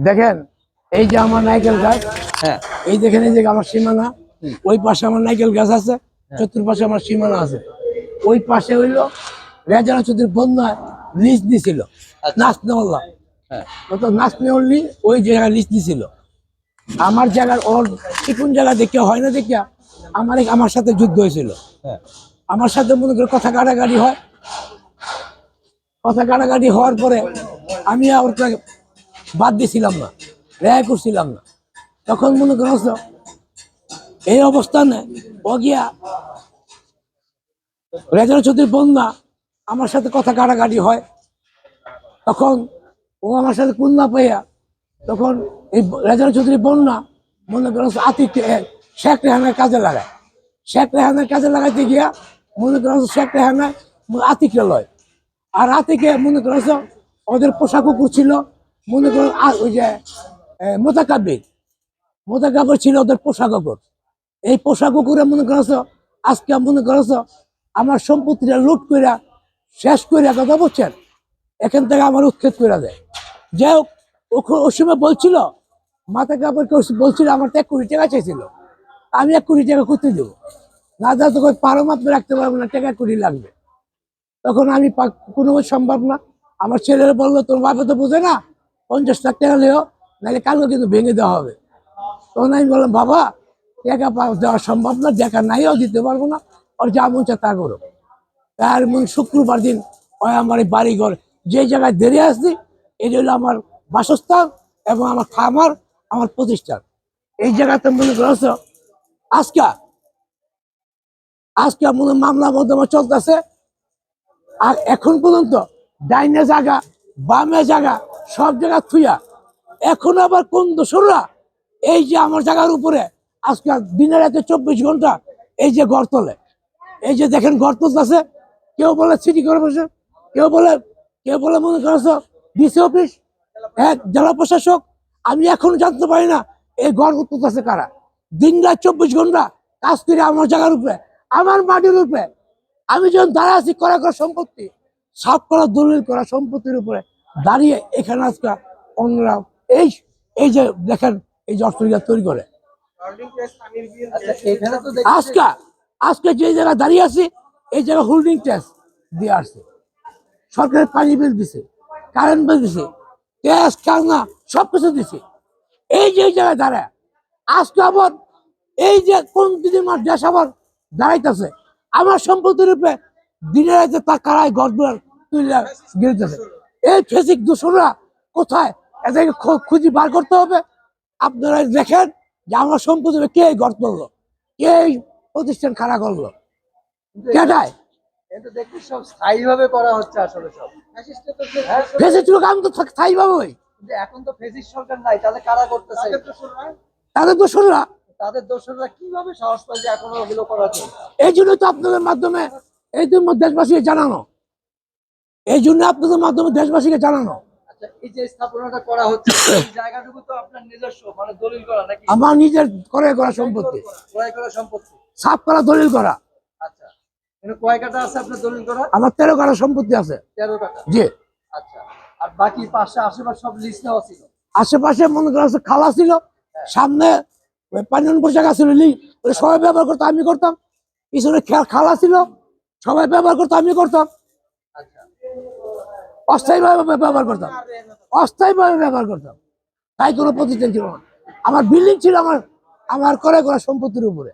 দেখেন এই যে আমার নাইকেল গাছ হ্যাঁ। এই দেখেন এই যে আমার সীমানা ওই পাশে আমার নাইকেল গাছ আছে চতুর্পাশে আমার সীমানা আছে। ওই পাশে হইল রেজানা চৌধুরীর বন্যায় লিজ দিছিল। নাচ নেওয়াল্লা হ্যাঁ। তো নাচ ওই জায়গায় লিজ দিছিল। আমার জায়গার ওর চিকুন জায়গা দেখিয়া হয় না দেখিয়া আমার আমার সাথে যুদ্ধ হয়েছিল। হ্যাঁ। আমার সাথে মনে করে কথা কাটাকাটি হয়। কথা কাটাকাটি হওয়ার পরে আমি আর বাদ দিছিলাম না, রেহাই করছিলাম না। তখন মনে করছ এই অবস্থানে ও গিয়া রেজাল চৌধুরীর বন্যা আমার সাথে কথা কাটাকাটি হয়। তখন ও আমার সাথে কুন্না পাইয়া তখন এই রেজাল চৌধুরীর বন্যা মনে করছ আতিথ্য শেখ রেহানের কাজে লাগায়। শেখ রেহানের কাজে লাগাইতে গিয়া মনে করছ শেখ রেহানায় আতিকে লয় আর আতিকে মনে করছ ওদের পোশাক কুকুর ছিল মনে করো ওই যে মোতাকাবির মোতাকাবির ছিল ওদের পোশাক কুকুর। এই পোশাক কুকুরে মনে করছ, আজকে মনে করছ, আমার সম্পত্তিটা লুট কইরা, শেষ কইরা কথা বলছেন? এখান থেকে আমার উৎক্ষেপ করে দেয়। যাই হোক ওই সময় বলছিল, মাথা কাপড় বলছিল আমার তো এক কোটি টাকা চাইছিল। আমি এক কোটি টাকা করতে দেবো। না দাদা তোকে পারো মাত্র রাখতে পারব না, টাকা কোটি লাগবে। তখন আমি কোনো সম্ভব না। আমার ছেলেরা বলল, তোর বাবা তো বোঝে না পঞ্চাশ লাখ টাকা লেও নাহলে কালকে কিন্তু ভেঙে দেওয়া হবে। তখন আমি বললাম, বাবা, টাকা দেওয়া সম্ভব না, টাকা নাইও, দিতে পারব না ওর যা মন চায় তা করো। তার মন শুক্রবার দিন ওই আমার এই বাড়ি ঘর যে জায়গায় দেরি আসছি, এটি হলো আমার বাসস্থান এবং আমার খামার, আমার প্রতিষ্ঠান। এই জায়গাতে মনে করছ আজকা, আজকে মনে মামলা মোকদ্দমা চলতেছে। আর এখন পর্যন্ত ডাইনে জায়গা, বামে জায়গা সব জায়গা থুইয়া। এখন আবার কোন দোসররা? এই যে আমার জায়গার উপরে, আজকে দিনের রাতে চব্বিশ ঘণ্টা এই যে ঘর তোলে। এই যে দেখেন ঘর তুলতেছে। কেউ বলে সিটি কর্পোরেশন কেউ বলে কেউ বলে মনে করছ ডিসি অফিস এক জেলা প্রশাসক। আমি এখন জানতে পারি না এই ঘর তুলতেছে কারা। দিন রাত চব্বিশ ঘণ্টা কাজ করে আমার জায়গার উপরে, আমার মাটির উপরে। আমি যখন দাঁড়া আছি করা করা সম্পত্তি সাফ করা দলিল করা সম্পত্তির উপরে। দাঁড়িয়ে এখানে আজকে অন্যরা এই এই যে দেখেন এই যে অস্ট্রেলিয়া তৈরি করে। আচ্ছা আজকে আজকে যে জায়গায় দাঁড়িয়ে আছি এই জায়গায় হোল্ডিং ট্যাক্স দিয়ে আসছে। সরকারের পানি বিল দিছে কারেন্ট বিল দিছে গ্যাস কান্না সব কিছু দিছে। এই যে জায়গায় দাঁড়ায় আজকে আবার এই যে কোন দিদির মার দেশ আবার দাঁড়াইতেছে আমার সম্পত্তির রূপে দিনের রাতে তা কারায় গড় তুলে গিরতেছে এই ফেসিক দূষণরা কোথায়? এদেরকে খুঁজি বার করতে হবে। আপনারা দেখেন যে আমার সম্পত্তি কে এই গড় তুললো? কে এই প্রতিষ্ঠান খাড়া করল? কেটায় এটা সব স্থায়ী ভাবে করা হচ্ছে আসলে সব। হ্যাঁ, ফেসিক লোক আমি তো স্থায়ী ভাবে এখন তো ফেসিস সরকার নাই তাহলে কারা করতেছে? তাদের দোষণরা তাদের দোষরা কীভাবে সাহস ওগুলো হচ্ছে এই জন্য তো আপনাদের মাধ্যমে এই জন্য দেশবাসীকে জানানো। এই জন্য আপনাদের মাধ্যমে দেশবাসীকে জানানো। আচ্ছা মানে আমার নিজের সম্পত্তি। ক্রয় করা সম্পত্তি। সাফ করা দলিল করা। আচ্ছা এখানে আছে আপনার দলিল করা আমার তেরো কাটা সম্পত্তি আছে। জি। আচ্ছা আর বাকি পাশে আশেপাশে সব লিস্ট নেওয়া ছিল? আশেপাশে মনে করা খালা ছিল সামনে ওই পানি জায়গা ছিল সবাই ব্যবহার করতো আমি করতাম। পিছনে খালা ছিল সবাই ব্যবহার করতো আমি করতাম। আচ্ছা। অস্থায়ীভাবে ব্যবহার করতাম। অস্থায়ীভাবে ব্যবহার করতাম। তাই কোনো প্রতিষ্ঠান ছিল না। আমার বিল্ডিং ছিল আমার আমার করে করা সম্পত্তির উপরে।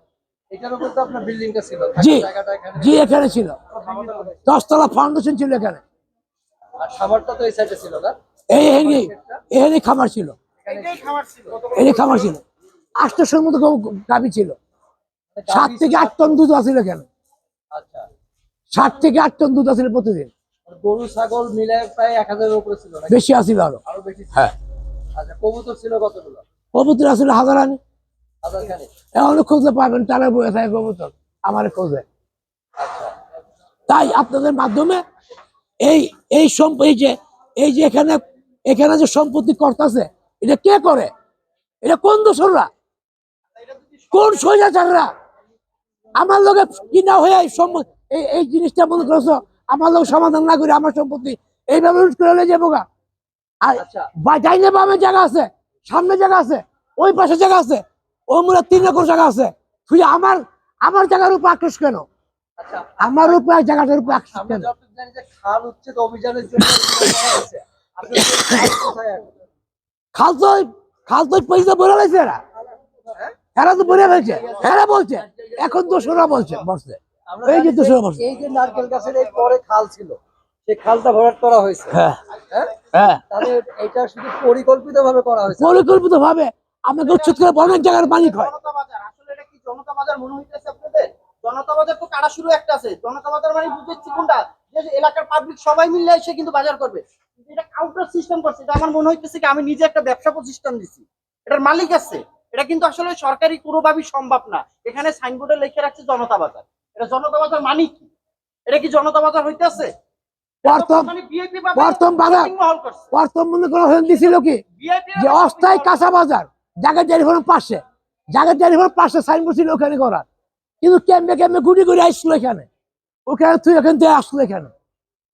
এটার উপর তো আপনার বিল্ডিংটা ছিল। জি। এখানে। জি এখানে ছিল। দশতলা ফাউন্ডেশন ছিল এখানে। আর খাবারটা তো এই সাইডে ছিল না? এই এখানে এখানে খামার ছিল। এখানে খামার ছিল। আটটাশোর মতো গাভী ছিল। সাত থেকে আট টন দুধ আছিল এখানে। আচ্ছা। ষাট থেকে আট টন দুধ আছিল প্রতিদিন। আর গরু ছাগল মিলে প্রায় এক হাজারের উপরে ছিল বেশি আছিল আরও। আরও বেশি? হ্যাঁ। আচ্ছা কবুতর ছিল কতগুলো? কবুতর আছিল হাজার আনি এখন খুঁজলে পাবেন তারা বয়ে থাকে কবুতর আমার খোঁজে। তাই আপনাদের মাধ্যমে এই এই সম্প এই যে এই যে এখানে এখানে যে সম্পত্তি করতেছে এটা কে করে? এটা কোন দোসররা কোন স্বৈরাচাররা? আমার লোকে কিনা হয়ে এই এই জিনিসটা মনে করছ? আমার লোক সমাধান না করে আমার সম্পত্তি এইভাবে লুট করে নিয়ে যাব গা। আর আচ্ছা। ডাইনে বামে জায়গা আছে সামনে জায়গা আছে ওই পাশে জায়গা আছে ওই মূলে তিন একর জায়গা আছে। তুই আমার আমার জায়গার উপর আক্রোশ কেন? আচ্ছা। আমার উপর জায়গাটার উপর আমরা কেন? যে খাল অভিযানের জন্য? তো খাল তো পয়সা বলে লাগছে এরা। হ্যাঁ? এরা তো বলে ফেলছে। এরা বলছে এখন দোষরা বলছে বসছে এই যে দোষরা বলছে এই যে নারকেল গাছের এই পরে খাল ছিল সেই খালটা ভরাট করা হয়েছে। হ্যাঁ। হ্যাঁ? হ্যাঁ। তাহলে এটা শুধু পরিকল্পিত ভাবে করা হয়েছে। পরিকল্পিত ভাবে আমাকে উচ্ছেদ করে অনেক জায়গার মালিক হয়। আসলে এটা কি জনতা বাজার মনে হইতেছে আপনাদের? জনতা বাজার তো শুরু একটা আছে। জনতা বাজার মানে বুঝেছি কোনটা? যে এলাকার পাবলিক সবাই মিলে এসে কিন্তু বাজার করবে। কিন্তু এটা কাউন্টার সিস্টেম করছে। এটা আমার মনে হইতেছে কি আমি নিজে একটা ব্যবসা প্রতিষ্ঠান দিছি। এটার মালিক আছে। এটা কিন্তু আসলে সরকারি পুরোভাবে সম্ভব না। এখানে সাইনবোর্ডে লিখে রাখছে জনতা বাজার। এটা জনতা বাজার মানে কি? এটা কি জনতা বাজার হইতেছে? প্রথম মানে ভিআইপি প্রথম বাজার প্রথম করা দিছিল কি? যে অস্থায়ী কাঁচা বাজার জায়গা টেলিফোনের পাশে জায়গা টেলিফোনের পাশে সাইনবোর্ড ছিল ওখানে করার। কিন্তু কেমনে কেমনে গুড়ি গুড়ি আসলো এখানে? ওখানে তুই এখান থেকে আসলো এখানে।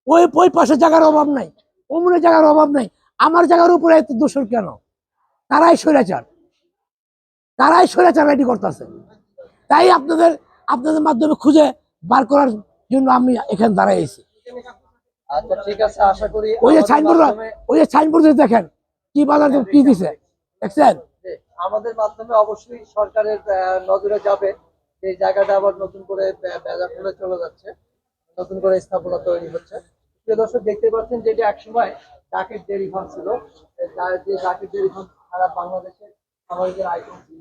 ওই ওই পাশে জায়গার অভাব নাই। অমুনের জায়গার অভাব নাই। আমার জায়গার উপরে এত দোষর কেন? তারাই সরেচার তারাই সরেচার এটি করতেছে। তাই আপনাদের আপনাদের মাধ্যমে খুঁজে বার করার জন্য আমি এখানে দাঁড়াইছি আচ্ছা ঠিক আছে আশা করি ওই যে সাইনবোর্ড ওই যে সাইনবোর্ড দেখেন কি বাজার কি দিছে দেখছেন? আমাদের মাধ্যমে অবশ্যই সরকারের নজরে যাবে। এই জায়গাটা আবার নতুন করে বেজা খুলে চলে যাচ্ছে নতুন করে স্থাপনা তৈরি হচ্ছে। প্রিয় দর্শক দেখতে পাচ্ছেন যেটা একসময় ডাকের ডেরি ফার্ম ছিল। যে ডাকের ডেরি ফার্ম সারা বাংলাদেশে আমাদের আইটেম ছিল।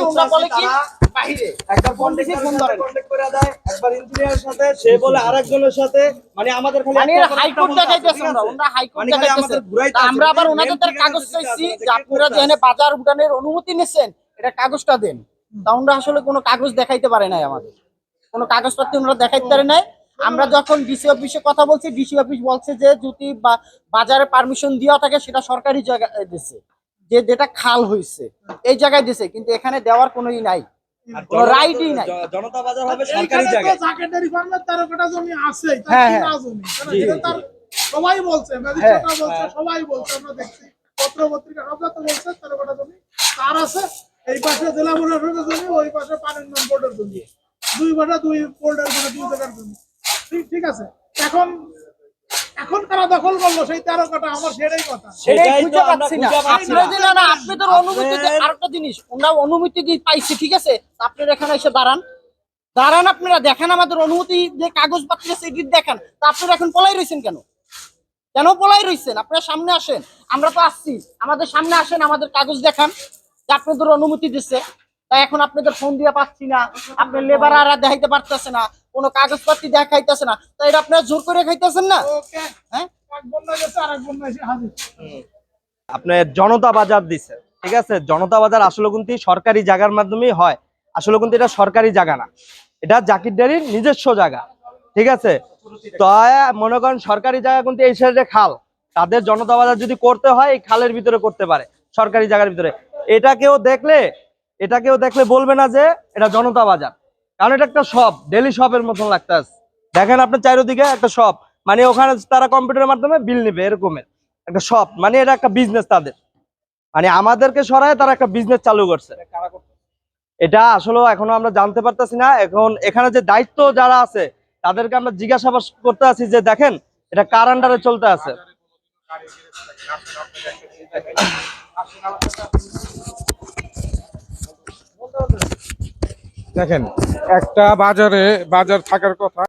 ওরা বলে কি? বাহিরে। একবার ফোন ফোন ধরেন। কন্টাক্ট করে দেয় একবার ইঞ্জিনিয়ারের সাথে সে বলে আরেকজনের সাথে মানে আমাদের খালি মানে হাইকোর্ট দেখাইতেছে আমরা আছে? হাইকোর্ট মানে দেখাইতেছে আমরা আবার ওনাদের কাগজ চাইছি যে যে আপনারা যেখানে বাজার উঠানের অনুমতি নিছেন এটা কাগজটা দেন। তা আমরা আসলে কোনো কাগজ দেখাইতে পারে নাই আমাদের। কোনো কাগজপত্র ওনারা দেখাইতে পারে নাই। আমরা যখন ডিসি অফিসে কথা বলছি ডিসি অফিস বলছে যে যদি বা- বাজারে পারমিশন দেওয়া থাকে সেটা সরকারি জায়গায় দিছে। যে যেটা খাল হয়েছে এই জায়গায় দিছে কিন্তু এখানে দেওয়ার কোনোই নাই। আর কোনো নাই। জ- জনতা বাজার হবে সরকারি জায়গায়। জাকেটারি ফার্মের তেরো কাটা জমি আছে হ্যাঁ, হ্যাঁ। সবাই বলছে হ্যাঁ, বলছে। সবাই বলছে আমরা দেখছি। পত্র পত্রিকা তো বলছে তেরো কাটা জমি তার আছে এই পাশে জেলা প্রশাসনের জমি ওই পাশে বোর্ডের জমি। দুই পাশে দুই বোর্ডের জমি দুই জায়গার জমি। ঠিক ঠিক আছে? এখন এখন কারা দখল করল সেই তেরো কাটা আমার সেটাই কথা। সেটাই খুঁজে পাচ্ছি না। না। আপনাদের অনুমতি আরেকটা জিনিস ওনারা অনুমতি দিয়ে পাইছে ঠিক আছে? আপনারা এখানে এসে দাঁড়ান। দাঁড়ান আপনারা দেখেন আমাদের অনুমতি যে আছে এটি দেখান। তা আপনারা এখন পলাই রয়েছেন কেন? কেন পলাই রয়েছেন আপনারা সামনে আসেন। আমরা তো আসছি। আমাদের সামনে আসেন আমাদের কাগজ দেখান যে আপনাদের অনুমতি দিচ্ছে। তাই এখন আপনাদের ফোন দিয়ে পাচ্ছি না। আপনার লেবার আর দেখাইতে পারতেছে না। কোনো কাগজপত্র দেখাইতেছে না। তাই এটা আপনারা জোর করে খাইতেছেন না? হ্যাঁ? আপনার জনতা বাজার দিছে ঠিক আছে? জনতা বাজার আসলে কিন্তু সরকারি জায়গার মাধ্যমেই হয়। আসলে কিন্তু এটা সরকারি জায়গা না। এটা জাকির ডেরির নিজস্ব জায়গা ঠিক আছে? তো মনে করেন সরকারি জায়গা কিন্তু এই সাইডে খাল। তাদের জনতা বাজার যদি করতে হয় এই খালের ভিতরে করতে পারে সরকারি জায়গার ভিতরে। এটা কেউ দেখলে এটা কেউ দেখলে বলবে না যে এটা জনতা বাজার। কারণ এটা একটা শপ ডেলি শপের মতন লাগতেছে। দেখেন আপনার চারিদিকে একটা শপ মানে ওখানে তারা কম্পিউটারের মাধ্যমে বিল নেবে এরকমের। একটা শপ মানে এটা একটা বিজনেস তাদের। মানে আমাদেরকে সরায় তারা একটা বিজনেস চালু করছে। এটা আসলে এখনও আমরা জানতে পারতেছি না। এখন এখানে যে দায়িত্ব যারা আছে তাদেরকে আমরা জিজ্ঞাসাবাদ করতে আছি যে দেখেন এটা কার আন্ডারে চলতে আছে? দেখেন একটা বাজারে বাজার থাকার কথা।